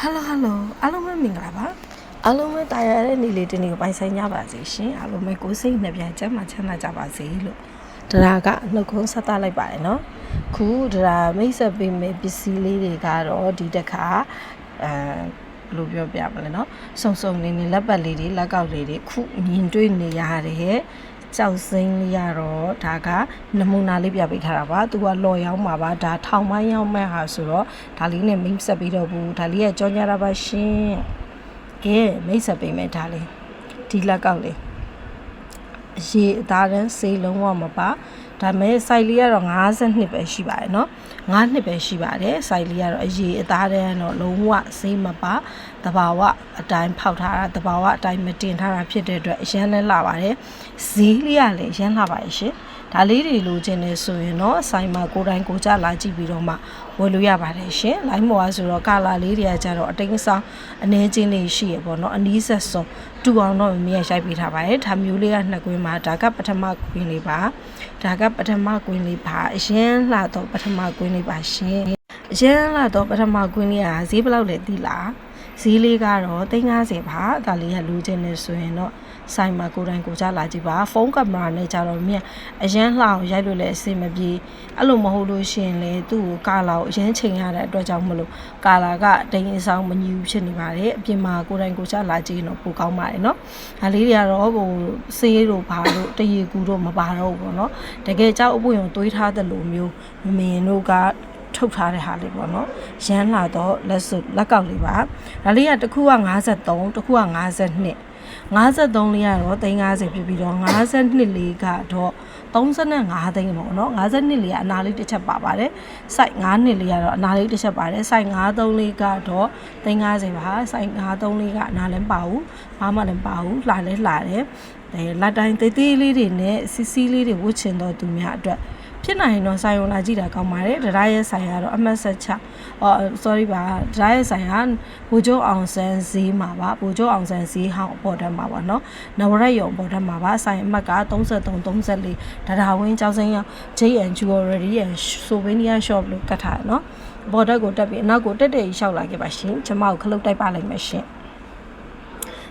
ဟယ်လိုဟယ်လိုအားလုံးပဲမင်္ဂလာပါအားလုံးပဲတာယာတဲ့နေ့လေးတစ်နေ့ကိုပိုင်ဆိုင်ကြပါစေရှင်အားလုံးပဲကိုယ်စိတ်နှပြကျန်းမာချမ်းသာကြပါစေလို့တရားကနှုတ်ခွန်းဆက်သလိုက်ပါတယ်နော်ခုတရားမိတ်ဆက်ပေးမယ့်ပစ္စည်းလေးတွေကတော့ဒီတစ်ခါအဲဘယ်လိုပြောပြမလဲနော်စုံစုံနေနေလက်ပတ်လေးတွေလက်ကောက်လေးတွေခုမြင်တွေ့နေရတယ် ကြောက်စိမ့်လေးရတော့ဒါကနမူနာလေးပြပေးထားတာပါသူကလော်ရောက်မှာပါဒါထောင်ပိုင်းရောက်မဲ့ဟာဆိုတော့ဒါလေးနဲ့မိတ်ဆက်ပြီးတော့ဘူးဒါလေးကကြောညာတာပါရှင်ကဲမိတ်ဆက်ပေးမယ်ဒါလေးဒီလက်ကောက်လေးအရေးအသားတန်းစေးလုံးဝမပါ ဒါမဲ့ site လေးကတော့52ပဲရှိပါတယ်เนาะ9နှစ်ပဲရှိပါတယ် site လေးကတော့အရေးအသားတန်းတော့လုံးဝစေးမပါတဘာဝအတိုင်းဖောက်ထားတာတဘာဝအတိုင်းမတင်ထားတာဖြစ်တဲ့အတွက်အရန်လဲလာပါတယ်ဈေးလေးကလည်းအရန်လာပါတယ်ရှင်ဒါလေးတွေလိုချင်နေဆိုရင်တော့ဆိုင်မှာကိုယ်တိုင်ကိုကြလာကြည့်ပြီးတော့မှဝယ်လို့ရပါတယ်ရှင်လိုင်းမော်ကဆိုတော့ကာလာလေးတွေကကြတော့အတိတ်ဆောင်အနေချင်းလေးရှိရပေါ့နော်အနီးဆက်ဆုံး တူအောင်တော့မင်းရရိုက်ပေးထားပါတယ်ဒါမျိုးလေးကနှစ်ကွင်းမှာဒါကပထမကွင်းလေးပါဒါကပထမကွင်းလေးပါအရင်လာတော့ပထမကွင်းလေးပါရှင်အရင်လာတော့ပထမကွင်းလေးကဈေးဘယ်လောက်လဲသိလားဈေးလေးကတော့350ပါဒါလေးကလိုချင်နေဆိုရင်တော့ ဆိုင်မှာကိုယ်တိုင်ကိုကြလာကြည့်ပါဖုန်းကင်မရာနဲ့ကြတော့မြင်အရန်လှအောင်ရိုက်လို့လည်းအဆင်မပြေအဲ့လိုမဟုတ်လို့ရှိရင်လေသူ့ကိုကာလာကိုအရန်ချိန်ရတဲ့အတွက်ကြောင့်မလို့ကာလာကတိန်အဆောင်မညီဘူးဖြစ်နေပါတယ်အပြင်မှာကိုယ်တိုင်ကိုကြလာကြည့်ရင်တော့ပိုကောင်းပါတယ်เนาะဒါလေးတွေကတော့ဟိုဆေးတို့ဘာတို့တရေကူတို့မပါတော့ဘူးပေါ့เนาะတကယ်ကြောက်အပွင့်ကိုတွေးထားတဲ့လိုမျိုးမမင်းတို့ကထုတ်ထားတဲ့ဟာလေးပေါ့နော်ရမ်းလာတော့လက်စုလက်ကောက်လေးပါဒါလေးကတစ်ခုက53တစ်ခုက52 53လေးကတော့350ဖြစ်ပြီးတော့52လေးကတော့35သိန်းပေါ့နော်52လေးကအနာလေးတစ်ချက်ပါပါတယ်စိုက်9နှစ်လေးကတော့အနာလေးတစ်ချက်ပါတယ်စိုက်53လေးကတော့350ပါစိုက်53လေးကအနာလည်းမပါဘူးဘာမှလည်းမပါဘူးလှလည်းလှတယ်အဲလက်တိုင်းသေးသေးလေးတွေနဲ့စီစီလေးတွေဝှချင်တော့သူများအတွက် ဖြစ်နိုင်ရင်တော့ဆိုင်ုံလာကြည့်တာကောင်းပါတယ်ဒရာရဲ့ဆိုင်ကတော့အမှတ်ဆက်ချအော် sorry ပါဒရာရဲ့ဆိုင်ကဘိုးကျော်အောင်ဆန်းဈေးမှာပါဘိုးကျော်အောင်ဆန်းဈေးဟောင်းအပေါ်တက်မှာပါเนาะနဝရက်ရုံပေါ်တက်မှာပါဆိုင်အမှတ်က33 34ဒရာဝင်းကျောင်းစင်းရောက် JN Jewelry ရဲ့ Souvenir Shop လို့ကတ်ထားတယ်เนาะပေါ်တက်ကိုတက်ပြီးအနောက်ကိုတက်တက်ကြီးရှောက်လာခဲ့ပါရှင်ကျွန်မကိုခလုတ်တိုက်ပါလိုက်မယ်ရှင်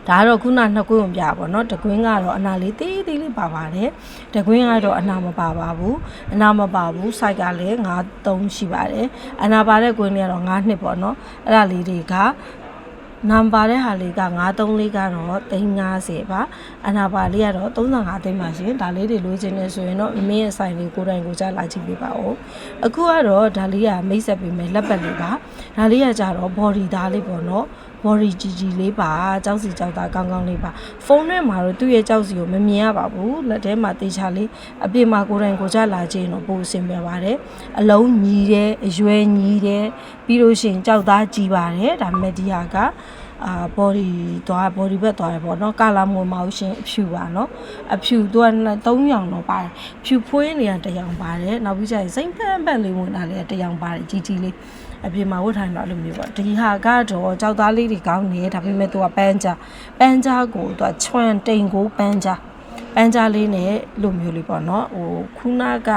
ဒါကတော့ခုနနှစ်ကွင်းကိုပြပါတော့တကွင်းကတော့အနာလေးသေးသေးလေးပါပါတယ်တကွင်းကတော့အနာမပါပါဘူးအနာမပါဘူး site ကလည်း9 3ရှိပါတယ်အနာပါတဲ့ကွင်းလေးကတော့9နှစ်ပေါ့နော်အဲ့ဒါလေးတွေကနံပါတ်တဲ့ဟာလေးက934ကတော့350ပါအနာပါလေးကတော့35သိန်းပါရှင်ဒါလေးတွေလိုချင်နေဆိုရင်တော့မင်းရဲ့ဆိုင်လေးကိုယ်တိုင်ကိုကြားလာကြည့်ပေးပါဦးအခုကတော့ဒါလေးကမိတ်ဆက်ပေးမယ်လက်ပတ်လေးပါဒါလေးကကြတော့ body သားလေးပေါ့နော် body ကြီးကြီးလေးပါကြောက်စီကြောက်တာကောင်းကောင်းလေးပါဖုန်းထဲမှာတော့သူ့ရဲ့ကြောက်စီကိုမမြင်ရပါဘူးလက်ထဲမှာတေချာလေးအပြင်မှာကိုယ်တိုင်ကိုကြလာခြင်းတော့ပိုအဆင်ပြေပါတယ်အလုံးညီတယ်အရွယ်ညီတယ်ပြီးလို့ရှိရင်ကြောက်သားကြီးပါတယ်ဒါပေမဲ့ဒီဟာကအာ body သွား body ဘက်သွားရပေါ့နော်ကာလာမွန်မအောင်ရှင်အဖြူပါနော်အဖြူသူက3ရောင်တော့ပါတယ်ဖြူဖွေးနေရတရောင်ပါတယ်နောက်ပြီးကျရင်စိမ့်ဖန်ဖန်လေးဝင်လာလေတရောင်ပါတယ်ကြီးကြီးလေး အပြင်မှာဝတ်ထိုင်တော့အဲ့လိုမျိုးပေါ့ဒီဟာကတော့ကြောက်သားလေးတွေကောင်းနေဒါပေမဲ့သူကပန်းချပန်းချကိုသူကချွန်တိန်ကိုပန်းချပန်းချလေးနဲ့လိုမျိုးလေးပေါ့နော်ဟိုခုနက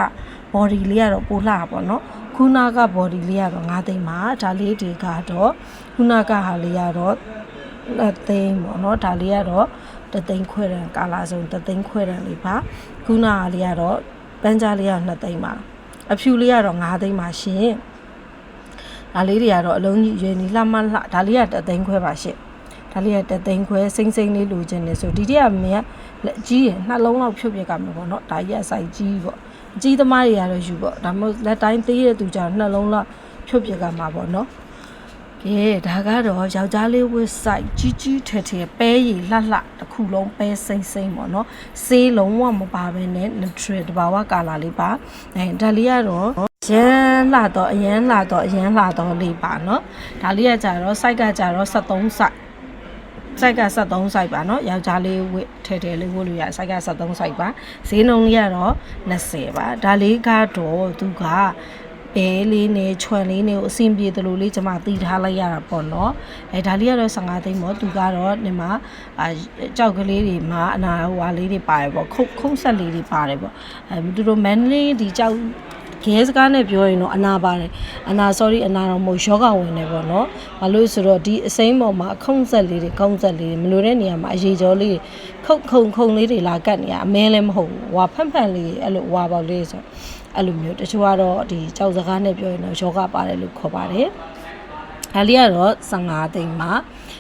body လေးကတော့ပိုလှတာပေါ့နော်ခုနက body လေးကတော့9သိန်းပါဒါလေးတွေကတော့ခုနကဟာလေးကတော့2သိန်းပေါ့နော်ဒါလေးကတော့တသိန်းခွဲတန်ကာလာဆုံးတသိန်းခွဲတန်လေးပါခုနကလေးကတော့ပန်းချလေးက2သိန်းပါအဖြူလေးကတော့9သိန်းပါရှင် ဒါလေးတွေကတော့အလုံးကြီးရွယ်နီလှမလှဒါလေးကတသိန်းခွဲပါရှင့်ဒါလေးကတသိန်းခွဲစိမ့်စိမ့်လေးလိုချင်နေဆိုဒီတည်းကမင်းကလက်ကြီးရနှလုံးလောက်ဖြုတ်ပြက်ကမှာပေါ့နော်ဒါကြီးအဆိုင်ကြီးပေါ့အကြီးသမားတွေကတော့ယူပေါ့ဒါမှမဟုတ်လက်တိုင်းသေးတဲ့သူကြတော့နှလုံးလောက်ဖြုတ်ပြက်ကမှာပေါ့နော်ကဲဒါကတော့ယောက်ျားလေးဝစ်ဆိုင်ကြီးကြီးထဲထဲပဲရည်လှလှတစ်ခုလုံးပဲစိမ့်စိမ့်ပေါ့နော်ဆေးလုံးဝမပါဘဲနဲ့ neutral တဘာဝကာလာလေးပါအဲဒါလေးကတော့ရ မ်းလာတော့အရန်လာတော့အရန်လာတော့လေးပါနော်ဒါလေးကကြတော့ site ကကြတော့73 site site က73 site ပါနော်ယောက်ျားလေးဝတ်ထဲထဲလေးဝတ်လို့ရ site က73 site ပါဈေးနှုန်းလေးကတော့20ပါဒါလေးကတော့သူကဘဲလေးနဲ့ခြွံလေးနဲ့အဆင်ပြေတယ်လို့လေးကျွန်မသိထားလိုက်ရတာပေါ့နော်အဲဒါလေးကတော့15သိန်းပေါ့သူကတော့ဒီမှာအကြောက်ကလေးတွေမှာအနာဟွာလေးတွေပါတယ်ပေါ့ခုတ်ခုတ်ဆက်လေးတွေပါတယ်ပေါ့အဲသူတို့ mainly ဒီကြောက် ခဲစကားနဲ့ပြောရင်တော့အနာပါတယ်အနာ sorry အနာတော့မဟုတ်ယောဂဝင်နေပေါ့နော်ဘာလို့ဆိုတော့ဒီအစိမ်းပေါ်မှာခုံးဆက်လေးတွေခုံးဆက်လေးတွေမလိုတဲ့နေရာမှာအရေကြောလေးတွေခုတ်ခုံခုံလေးတွေလာကတ်နေရအမဲလည်းမဟုတ်ဘူးဝါဖန့်ဖန့်လေးအဲ့လိုဝါပေါက်လေးဆိုအဲ့လိုမျိုးတချို့ကတော့ဒီကြောက်စကားနဲ့ပြောရင်တော့ယောဂပါတယ်လို့ခေါ်ပါတယ် ဒါလေးကတော့15သိန်းမှာ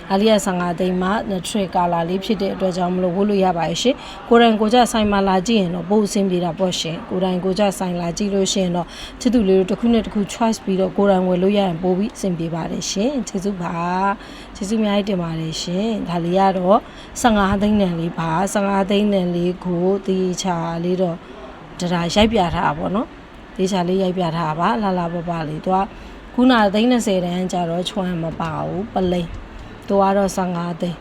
ဒါလေးက15သိန်းမှာ trade color လေးဖြစ်တဲ့အတွက်ကြောင့်မလို့ဝတ်လို့ရပါရဲ့ရှင်ကိုယ်တိုင်ကိုယ်ကျဆိုင်မှာလာကြည့်ရင်တော့ပို့အဆင်ပြေတာပေါ့ရှင်ကိုယ်တိုင်ကိုယ်ကျဆိုင်လာကြည့်လို့ရှိရင်တော့ချစ်သူလေးတို့တစ်ခုနဲ့တစ်ခု choice ပြီးတော့ကိုယ်တိုင်ဝယ်လို့ရရင်ပို့ပြီးအဆင်ပြေပါတယ်ရှင်ကျေးဇူးပါကျေးဇူးအများကြီးတင်ပါတယ်ရှင်ဒါလေးကတော့15သိန်းတန်လေးပါ15သိန်းတန်လေးကိုတီချာလေးတော့တရာရိုက်ပြထားတာပေါ့နော်တေချာလေးရိုက်ပြထားတာပါလာလာပပလေးသူက ခုနသိန်း20တန်းကြတော့ချွမ်းမပါဘူးပလိန်သူကတော့15သိန်း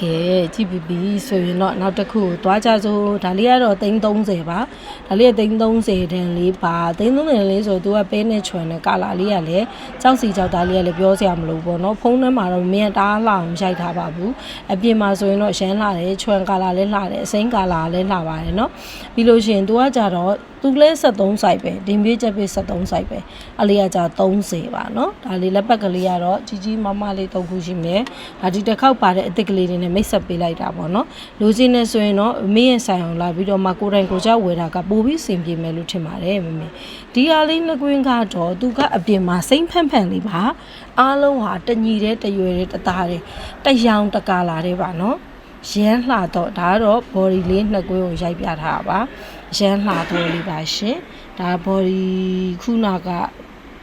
ကဲကြည့်ပြီးပြီဆိုရင်တော့နောက်တစ်ခုသွားကြစို့ဒါလေးကတော့သိန်း30ပါဒါလေးကသိန်း30တန်လေးပါသိန်း30လေးဆိုသူကပဲနဲ့ချွန်နဲ့ကာလာလေးကလည်းကြောက်စီကြောက်သားလေးကလည်းပြောစရာမလိုဘောနော်ဖုန်းထဲမှာတော့မင်းတားလာအောင်ရိုက်ထားပါဘူးအပြင်မှာဆိုရင်တော့ရမ်းလာတယ်ချွန်ကာလာလည်းလာတယ်အစိမ်းကာလာလည်းလာပါတယ်နော်ပြီးလို့ရှိရင်သူကကြတော့ သူကလည်း73 site ပဲဒီမေးချက်ပေး73 site ပဲအလေးကじゃ30ပါเนาะဒါလေးလက်ပတ်ကလေးကတော့ကြီးကြီးမမလေးတုံးခုရှိမယ်ဒါဒီတစ်ခေါက်ပါတဲ့အစ်စ်ကလေးတွေနဲ့မိတ်ဆက်ပေးလိုက်တာပေါ့เนาะလိုချင်နေဆိုရင်တော့မေးရင်ဆိုင်အောင်လာပြီးတော့မှကိုယ်တိုင်ကိုယ်ကျဝယ်တာကပိုပြီးစင်ပြေမယ်လို့ထင်ပါတယ်မမေဒီဟာလေးနှစ်ကွင်းကတော့သူကအပြင်မှာစိမ့်ဖန့်ဖန့်လေးပါအားလုံးဟာတညီတဲ့တရွယ်တဲ့တသားတဲ့တရောင်တကာလာတဲ့ပါเนาะရမ်းလှတော့ဒါကတော့ body လေးနှစ်ကွင်းကိုရိုက်ပြထားတာပါ ရမ်းလှတော့လေးပါရှင်ဒါ body ခုနက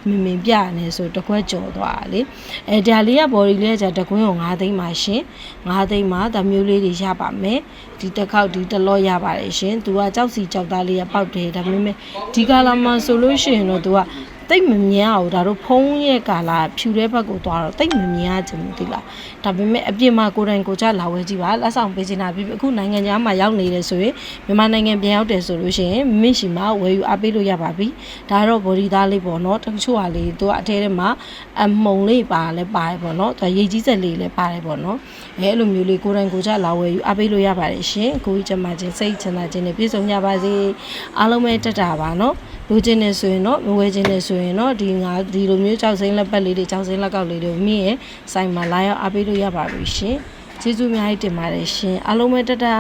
မင်မင်ပြနေဆိုတကွက်ကြော်သွားတာလေအဲဒါလေးက body လေးကじゃတကွင်းကို9သိန်းပါရှင်9သိန်းမှာဒါမျိုးလေးတွေရပါမယ်ဒီတစ်ခေါက်ဒီတစ်လော့ရပါတယ်ရှင်သူကကြောက်စီကြောက်သားလေးကပေါက်တယ်ဒါပေမဲ့ဒီကာလာမှာဆိုလို့ရှိရင်တော့သူက တိတ်မမြင်အောင်ဒါတို့ဖုံးရဲ့ကာလာဖြူတဲ့ဘက်ကိုသွားတော့တိတ်မမြင်ရချင်ဘူးဒီလားဒါပေမဲ့အပြင်မှာကိုယ်တိုင်ကိုယ်ချလာဝဲကြည့်ပါလက်ဆောင်ပေးချင်တာပြီးပြီအခုနိုင်ငံခြားမှာရောက်နေတယ်ဆိုရင်မြန်မာနိုင်ငံပြန်ရောက်တယ်ဆိုလို့ရှိရင်မင်းရှိမှာဝယ်ယူအားပေးလို့ရပါပြီဒါကတော့ body သားလေးပေါ့နော်တချို့ဟာလေးသူကအထဲထဲမှာအမှုံလေးပါလဲပါတယ်ပေါ့နော်သူရိတ်ကြီးစက်လေးလည်းပါတယ်ပေါ့နော်အဲအဲ့လိုမျိုးလေးကိုယ်တိုင်ကိုယ်ချလာဝယ်ယူအားပေးလို့ရပါတယ်ရှင်ကိုကြီးကျမချင်းစိတ်ချမ်းသာခြင်းနဲ့ပြည့်စုံကြပါစေအားလုံးပဲတက်တာပါနော် လိုချင်နေဆိုရင်တော့မဝယ်ချင်နေဆိုရင်တော့ဒီငါဒီလိုမျိုးကြောက်စိမ့်လက်ပတ်လေးတွေကြောက်စိမ့်လက်ကောက်လေးတွေမိရဲ့ဆိုင်မှာလာရောက်အားပေးလို့ရပါပြီရှင်ကျေးဇူးအများကြီးတင်ပါတယ်ရှင်အားလုံးပဲတက်တာ